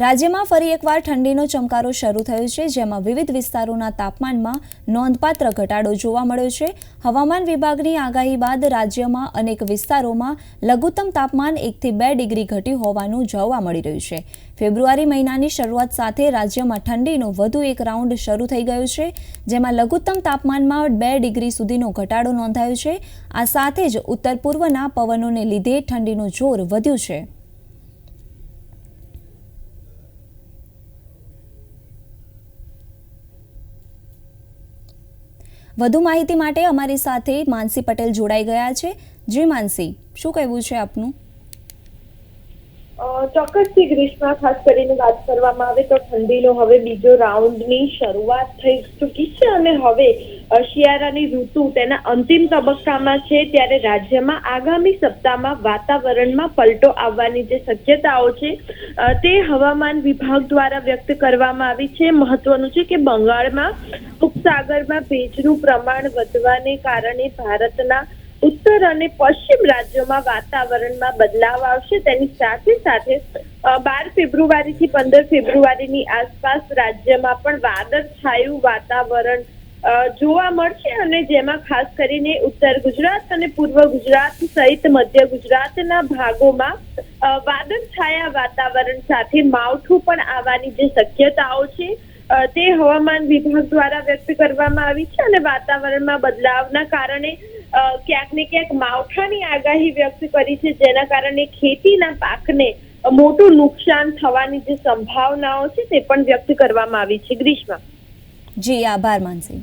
રાજ્યમાં ફરી એકવાર ઠંડીનો ચમકારો શરૂ થયો છે, જેમાં વિવિધ વિસ્તારોના તાપમાનમાં નોંધપાત્ર ઘટાડો જોવા મળ્યો છે. હવામાન વિભાગની આગાહી બાદ રાજ્યમાં અનેક વિસ્તારોમાં લઘુત્તમ તાપમાન એકથી બે ડિગ્રી ઘટ્યું હોવાનું જોવા મળી રહ્યું છે. ફેબ્રુઆરી મહિનાની શરૂઆત સાથે રાજ્યમાં ઠંડીનો વધુ એક રાઉન્ડ શરૂ થઈ ગયો છે, જેમાં લઘુત્તમ તાપમાનમાં બે ડિગ્રી સુધીનો ઘટાડો નોંધાયો છે. આ સાથે જ ઉત્તર પૂર્વના પવનોને લીધે ઠંડીનું જોર વધ્યું છે. વધુ માહિતી માટે અમારી સાથે માનસી પટેલ જોડાઈ ગયા છે. જી માનસી, શું કહેવું છે આપનું? ચોક્કસથી ગ્રીષ્મા, ખાસ કરીને વાત કરવામાં આવે તો ઠંડીનો હવે બીજો રાઉન્ડની શરૂઆત થઈ ચૂકી છે અને હવે શિયાળાની ઋતુ તેના અંતિમ તબક્કામાં છે ત્યારે રાજ્યમાં આગામી સપ્તાહમાં વાતાવરણમાં પલટો આવવાની જે શક્યતાઓ છે તે હવામાન વિભાગ દ્વારા વ્યક્ત કરવામાં આવી છે. મહત્વનું છે કે બંગાળમાં ઉપસાગરમાં ભેજનું પ્રમાણ વધવાને કારણે ભારતના ઉત્તર અને પશ્ચિમ રાજ્યોમાં વાતાવરણમાં બદલાવ આવશે. તેની સાથે સાથે બાર ફેબ્રુઆરી થી પંદર ફેબ્રુઆરીની આસપાસ રાજ્યમાં પણ વાદળછાયું વાતાવરણ જોવા મળશે અને જેમાં ખાસ કરીને ઉત્તર ગુજરાત અને પૂર્વ ગુજરાત સહિત મધ્ય ગુજરાતના ભાગોમાં વાદળછાયા વાતાવરણ સાથે માવઠું પણ આવવાની જે શક્યતાઓ છે તે હવામાન વિભાગ દ્વારા વ્યક્ત કરવામાં આવી છે અને વાતાવરણમાં બદલાવના કારણે ક્યાંક ને ક્યાંક માવઠાની આગાહી વ્યક્ત કરી છે, જેના કારણે ખેતીના પાકને મોટું નુકસાન થવાની જે સંભાવનાઓ છે તે પણ વ્યક્ત કરવામાં આવી છે. ગ્રીષ્મા. જી, આભાર માનસી.